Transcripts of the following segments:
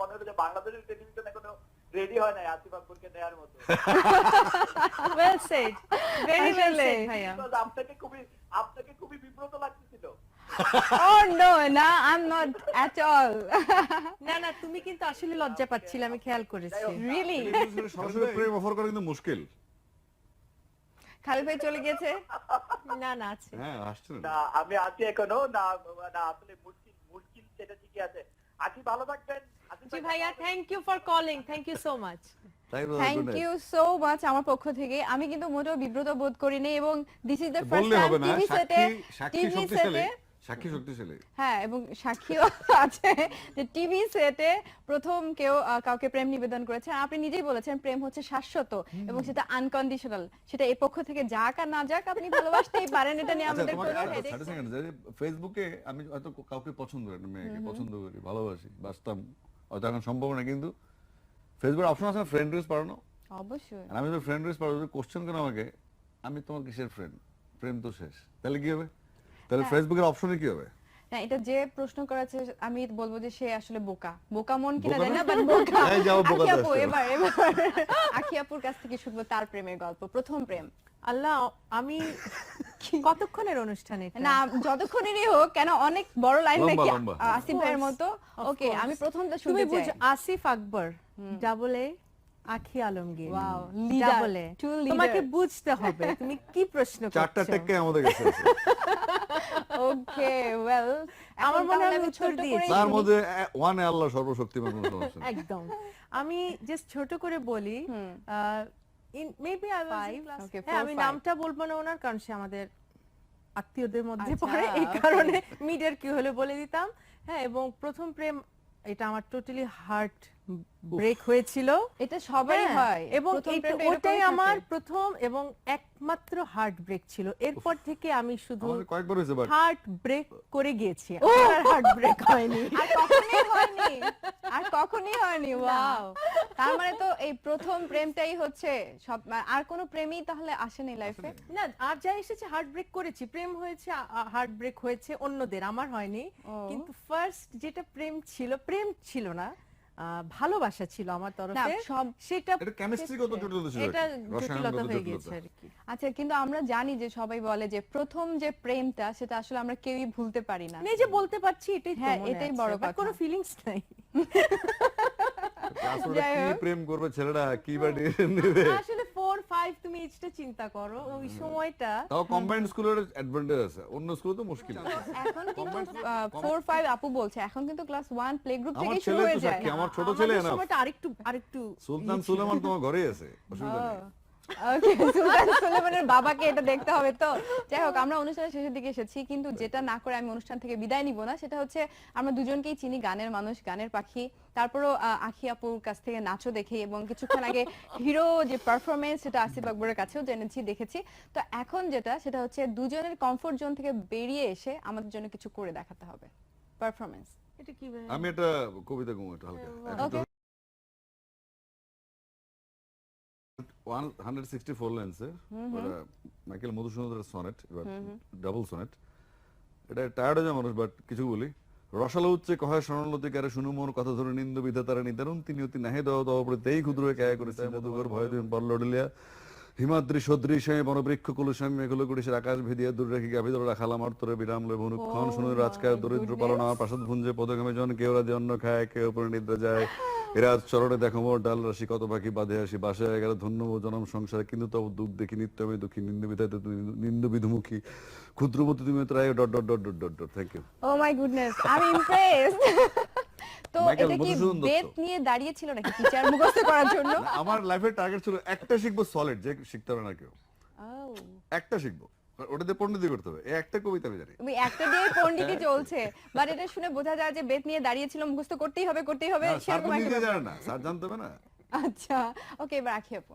মনে হলো যে বাংলাদেশের টেলিভিশন এখনও রেডি হয় নাই আসিফ আকবরকে নেয়ার মতো। ওয়েল সেড ভেরি ওয়েল আসলে। সেড ভাইয়া। আপনাকে খুবই আপনাকে খুবই বিব্রত লাগতেছিল। Oh no না i'm not at all. না না তুমি কিন্তু আসলে লজ্জা পাচ্ছিলে আমি খেয়াল করেছি। really? সরাসরি প্রেম অফার করা কিন্তু মুশকিল। খালিদ ভাই চলে গেছে না না আছে। হ্যাঁ আসছে না। না আমি আছি এখনও না না আসলে মুশকিল মুশকিল সেটা ঠিকই আছে। ভালো থাকবেন। জি ভাইয়া thank you for calling thank you so much thank you so much আমার পক্ষ থেকে। আমি কিন্তু মোটেও বিব্রত বোধ করিনি এবং this is the first time TV সেটে টিভি সেটে সাক্ষী শক্তিশালী হ্যাঁ এবং সাক্ষীও আছে যে টিভি সেটে প্রথম কেউ কাউকে প্রেম নিবেদন করেছে। আপনি নিজেই বলেছেন প্রেম হচ্ছে শাশ্বত এবং সেটা আনকন্ডিশনাল সেটা এর পক্ষ থেকে যাক আর না যাক আপনি ভালোবাসতেই পারেন এটা নিয়ে আচ্ছা আমাদের কোনো আর headache 30 সেকেন্ড যে ফেসবুকে আমি হয়তো কাউকে পছন্দ করি মেয়েকে পছন্দ করি ভালোবাসি বাসতাম হয়তো এখন সম্ভব না কিন্তু ফেসবুক অপশন আছে ফ্রেন্ড রিকোয়েস্ট পাঠানো? অবশ্যই। আমি যদি ফ্রেন্ড রিকোয়েস্ট পাঠাবো কোশ্চেন কেন আমাকে আমি তোমার কিসের ফ্রেন্ড প্রেম তো শেষ। তাহলে কি হবে? তাহলে হ্যাঁ। ফেসবুকের অপশনে কি হবে? না এটা যে প্রশ্ন করেছে আমি বলব যে সে আসলে বোকা। বোকা মন কিনা জানি না না? বাট বোকা। এই যাও বোকা আপু এবার এবার। আখি আপুর কাছ থেকে শুনব তার প্রেমের গল্প প্রথম প্রেম। আল্লাহ আমি কতক্ষণের অনুষ্ঠান না যতক্ষণেরই হোক কেন অনেক বড় লাইন নাকি আসিফ ভাইয়ের মতো? ওকে আমি প্রথমটা তুমি শুনতে বুঝো চাই। আসিফ আকবর ডাবল এ আখি আলমগীর। এ two leader. তোমাকে বুঝতে হবে তুমি কি প্রশ্ন করছ? চারটা টেককে আমাদের কাছে ওকে ওয়েল আমার মনে হয় আমি উত্তর দিয়েছি। তার মধ্যে ওয়ান আল্লাহ সর্বশক্তিমান কোনো সমস্যা একদম। আমি জাস্ট ছোট করে বলি মেবি আই হ্যাঁ আমি নামটা বলব না ওনার কারণ সে আমাদের আত্মীয়দের মধ্যে আচ্ছা, পড়ে এই কারণে মিডিয়ার কি হলে বলে দিতাম। হ্যাঁ এবং প্রথম প্রেম এটা আমার টোটালি হার্ট ব্রেক হয়েছিল। এটা সবারই হ্যাঁ, হয়। এবং এটা- ওটাই আমার প্রথম এবং একমাত্র হার্ট ব্রেক ছিল। এরপর থেকে আমি শুধু আমাদের কয়েকবার হয়েছে হার্ট ব্রেক করে গিয়েছি। আর হার্ট ব্রেক হয়নি। আর কখনোই হয়নি। আর কখনোই হয়নি ওয়াও তার মানে তো এই প্রথম প্রেমটাই হচ্ছে সব আর কোনো প্রেমই তাহলে আসেনি লাইফে না। আর যা এসেছে হার্ট ব্রেক করেছি। প্রেম হয়েছে হার্ট ব্রেক হয়েছে অন্যদের আমার হয়নি। কিন্তু ফার্স্ট যেটা প্রেম ছিল প্রেম ছিল না ভালোবাসা ছিল আমার তরফে। সব সেটা এটা কেমিস্ট্রিগত জটিলতা ছিল। এটা জটিলতা হয়ে। গিয়েছে আর কি। আচ্ছা কিন্তু আমরা জানি যে সবাই বলে যে প্রথম যে প্রেমটা সেটা আসলে আমরা কেউই ভুলতে পারি না। আমি যে বলতে পারছি এটাই তো হ্যাঁ, এটাই বড় কথা। কোনো ফিলিংস নাই। আসলে কি। প্রেম করবে ছেলেরা? কি বা নেবে? আসলে ফোর ফাইভ তুমি এজটা চিন্তা করো। ওই সময়টা তাও কম্বাইন্ড স্কুলের অ্যাডভান্টেজ আছে। অন্য স্কুলে তো মুশকিল। এখন কিন্তু ফোর ফাইভ আপু বলছে এখন কিন্তু ক্লাস ওয়ান প্লে গ্রুপ আমার থেকে শুরু হয়ে যায়। আমার ছোট ছেলে না? সময়টা আরেকটু আরেকটু সুলতান সুলেমান তোমার ঘরেই আছে অসুবিধা নেই। সুলতান বাবাকে এটা দেখতে হবে তো। যাই হোক আমরা অনুষ্ঠানের শেষের দিকে এসেছি কিন্তু যেটা না করে আমি অনুষ্ঠান থেকে বিদায় নিব না সেটা হচ্ছে আমরা দুজনকেই চিনি গানের মানুষ গানের পাখি। তারপরও আখি আপুর কাছ থেকে নাচও দেখি এবং কিছুক্ষণ আগে হিরো যে পারফরমেন্স সেটা আসিফ আকবরের কাছেও জেনেছি দেখেছি। তো এখন যেটা সেটা হচ্ছে দুজনের কমফোর্ট জোন থেকে বেরিয়ে এসে আমাদের জন্য কিছু করে দেখাতে হবে। পারফরমেন্স এটা কি আমি একটা কবিতা কমু একটা হালকা। মাইকেল মধুসূদনের সনেট ডাবল সনেট। এটা টায়ার্ড হয়ে যায় মানুষ বাট কিছু বলি। রসালো উচ্চে কহায় স্বর্ণলতিকারে শুনু মোর কথা ধরে নিন্দ বিধাতারা নিতারুন তিনি অতি নাহে দেওয়া পরে তেই ক্ষুদ্র কায়া করেছে মধুকর ভয় দিন পরল ডলিয়া হিমাদ্রি সদৃশে বনবৃক্ষ কুলস্বামী মেঘল কুড়িশের আকাশ ভেদিয়া দূর রেখে গাভি ধরে রাখাল আমার বিরাম লয় ভনুক্ষণ ক্ষণ শুনে রাজকায় দরিদ্র পালন আমার প্রাসাদ ভুঞ্জে পদগামী জন কেউ রাজে অন্ন খায় কেউ উপরে নিদ্রা যায়। এরা চরণে দেখো মোর ডাল রাশি কত পাখি বাঁধে আসি বাসায় গেলে ধন্য জনম সংসারে কিন্তু তব দুঃখ দেখি নিত্য আমি দুঃখী নিন্দ বিধাতে নিন্দ বিধুমুখী ক্ষুদ্রমতি তুমি তো রায় dot dot dot dot dot dot. Thank you oh my goodness আমি ইমপ্রেসড তো এটা কি বেদ নিয়ে দাঁড়িয়ে ছিল নাকি টিচার মুখস্থ করার জন্য? আমার লাইফের টার্গেট ছিল একটা শিখব সলিড যে শিখতে পারে না কেউ। Oh, একটা শিখব। ওটাতে পণ্ডিতি করতে হবে। এই একটা কবিতা আমি জানি। তুমি একটা দিয়ে পণ্ডিতই চলছে। বাট এটা শুনে বোঝা যায় যে বেদ নিয়ে দাঁড়িয়ে ছিল মুখস্থ করতেই হবে করতেই হবে সেরকম একটা জানে না স্যার জানতে হবে না। আচ্ছা ওকে এবার রাখি আপু।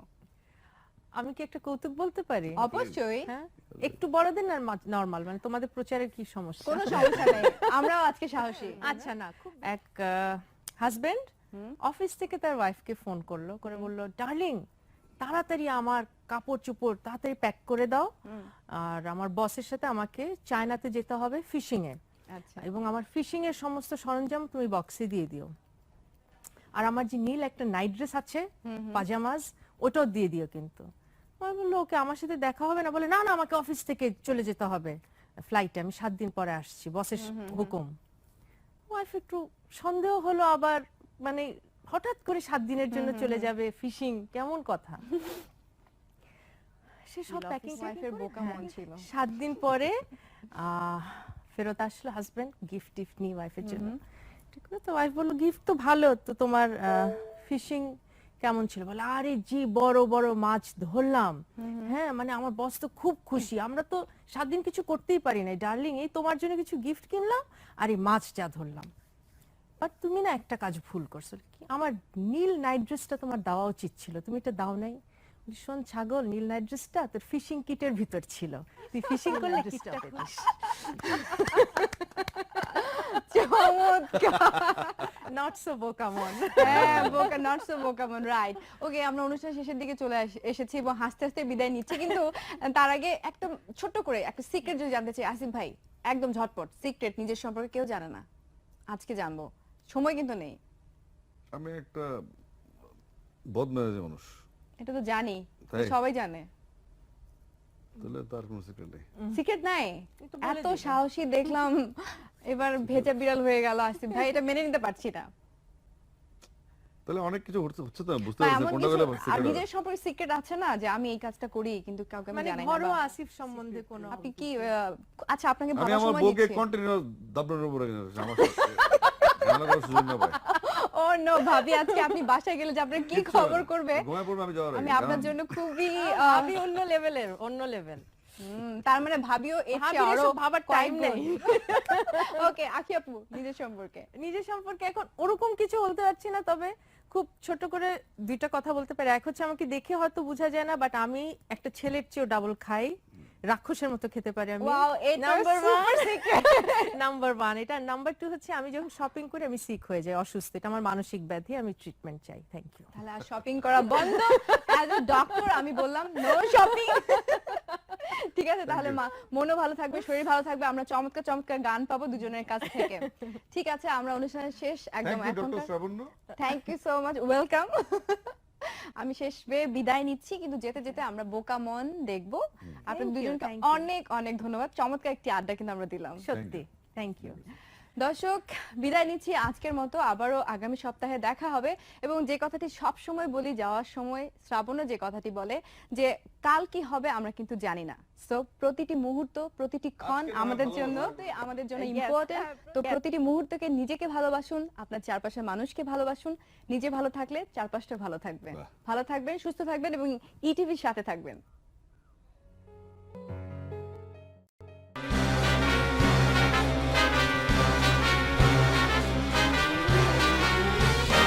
আমি কি একটা কৌতুক বলতে পারি? অবশ্যই। হ্যাঁ? একটু বড়দের না নর্মাল মানে তোমাদের প্রচারের কি সমস্যা? কোনো সমস্যা নেই। আমরাও আজকে সাহসী। আচ্ছা না খুব এক হাজবেন্ড অফিস থেকে তার ওয়াইফকে ফোন করল করে বলল ডার্লিং তাড়াতাড়ি আমার কাপড় চোপড় তাড়াতাড়ি প্যাক করে দাও। আর আমার বসের সাথে আমাকে চায়নাতে যেতে হবে ফিশিং এ আচ্ছা। এবং আমার ফিশিং এর সমস্ত সরঞ্জাম তুমি বক্সে দিয়ে দিও। আর আমার যে নীল একটা নাইট ড্রেস আছে পাজামাজ ওটাও দিয়ে দিও কিন্তু। আমি বলল ওকে আমার সাথে দেখা হবে না? বলে না না আমাকে অফিস থেকে চলে যেতে হবে। ফ্লাইটে আমি সাত দিন পরে আসছি বসের হুকুম। ওয়াইফ একটু সন্দেহ হলো আবার মানে হঠাৎ করে সাত দিনের জন্য চলে যাবে ফিশিং কেমন কথা? সে সব প্যাকিং ওয়াইফের বোকা মন ছিল। সাত দিন পরে ফেরত আসলো হাজবেন্ড গিফট টিফট নিয়ে ওয়াইফের জন্য। ঠিক আছে তো ওয়াইফ বলল গিফট তো ভালো তো তোমার ফিশিং কেমন ছিল? বলে আরে জি বড় বড় মাছ ধরলাম। হ্যাঁ মানে আমার বস তো খুব খুশি। আমরা তো সাত দিন কিছু করতেই পারি না ডার্লিং এই তোমার জন্য কিছু গিফট কিনলাম আর এই মাছ যা ধরলাম। বাট তুমি না একটা কাজ ভুল করছ। কি? আমার নীল নাইট ড্রেসটা তোমার দেওয়া উচিত ছিল। তুমি এটা দাও নাই। শোন ছাগল নীল নাইট ড্রেসটা তোর ফিশিং কিটের ভিতর ছিল। তুই ফিশিং করলে কিটটা পেতিস? Not so বোকামন। হ্যাঁ বোকা নট সো বোকামন রাইট ওকে আমরা অনুষ্ঠান শেষের দিকে চলে এসেছি এবং হাসতে হাসতে বিদায় নিচ্ছি। কিন্তু তার আগে একটা ছোট্ট করে একটা সিক্রেট যদি জানতে চাই আসিফ ভাই একদম ঝটপট সিক্রেট নিজের সম্পর্কে কেউ জানে না। আজকে জানব। সময় কিন্তু নেই। আমি একটা বদমেজাজি মানুষ। এটা তো জানি সবাই জানে। তাহলে তার কোনো সিক্রেট নেই। সিক্রেট নাই? এত সাহসী দেখলাম এবার ভেজা বিড়াল হয়ে গেল আসিফ ভাই এটা মেনে নিতে পারছি না। তাহলে অনেক কিছু হচ্ছে হচ্ছে তো? বুঝতে পারছি কোনটা গেলে আর সিক্রেট নিজের সম্পর্কে সিক্রেট আছে না যে আমি এই কাজটা করি কিন্তু কাউকে আমি মানে জানাই না ঘরোয়া আসিফ সম্বন্ধে কোনো আপনি কি আহ, আচ্ছা আপনাকে আমি বলার আমার সময় বউকে দিচ্ছি। কন্টিনিউ দাবড়ানোর উপরে আমার সাথে করার সুযোগ না পাই। ও নো ভাবি আজকে আপনি বাসায় গেলে যে আপনার কি খবর করবে? ঘুমায় পড়বে আমি যাওয়ার আমি আপনার জন্য খুবই আমি অন্য লেভেলের অন্য লেভেল তার মানে ভাবিও ভাবার টাইম নেই। ওকে আখি আপু নিজের সম্পর্কে। নিজের সম্পর্কে এখন ওরকম কিছু বলতে পারছি না তবে খুব ছোট করে দুইটা কথা বলতে পারি। এক হচ্ছে আমাকে দেখে হয়তো বোঝা যায় না বাট আমি একটা ছেলের চেয়েও ডাবল খাই। রাক্ষসের মতো খেতে পারি আমি। নাম্বার ওয়ান নাম্বার ওয়ান এটা নাম্বার টু হচ্ছে আমি যখন শপিং করি আমি সিক হয়ে যাই অসুস্থ। এটা আমার মানসিক ব্যাধি আমি ট্রিটমেন্ট চাই। থ্যাংক ইউ তাহলে আর শপিং করা বন্ধ। অ্যাজ এ ডক্টর আমি বললাম নো শপিং ঠিক আছে তাহলে মা মনও ভালো থাকবে শরীর ভালো থাকবে। আমরা চমৎকার চমৎকার গান পাবো দুজনের কাছ থেকে। ঠিক আছে আমরা অনুষ্ঠানের শেষ একদম থ্যাংক ইউ এখন doctor Shrabonno thank you so much welcome আমি শেষ বিদায় নিচ্ছি কিন্তু যেতে যেতে আমরা বোকা মন দেখব। আপনাদের দুজনকে অনেক অনেক ধন্যবাদ। চমৎকার একটি আড্ডা কিন্তু আমরা দিলাম। সত্যি। থ্যাংক ইউ দর্শক বিদায় নিচ্ছি। আজকের মতো আবারও আগামী সপ্তাহে দেখা হবে এবং যে কথাটি সব সময় বলি যাওয়ার সময় শ্রাবণও যে কথাটি বলে যে কাল কি হবে আমরা কিন্তু জানি না। সো প্রতিটি মুহূর্ত প্রতিটি ক্ষণ আমাদের জন্য আমাদের জন্য ইম্পর্টেন্ট তো প্রতিটি মুহূর্তকে নিজেকে ভালোবাসুন আপনার চারপাশের মানুষকে ভালোবাসুন নিজে ভালো থাকলে চারপাশটা ভালো থাকবে। ভালো থাকবেন সুস্থ থাকবেন এবং ইটিভির সাথে থাকবেন।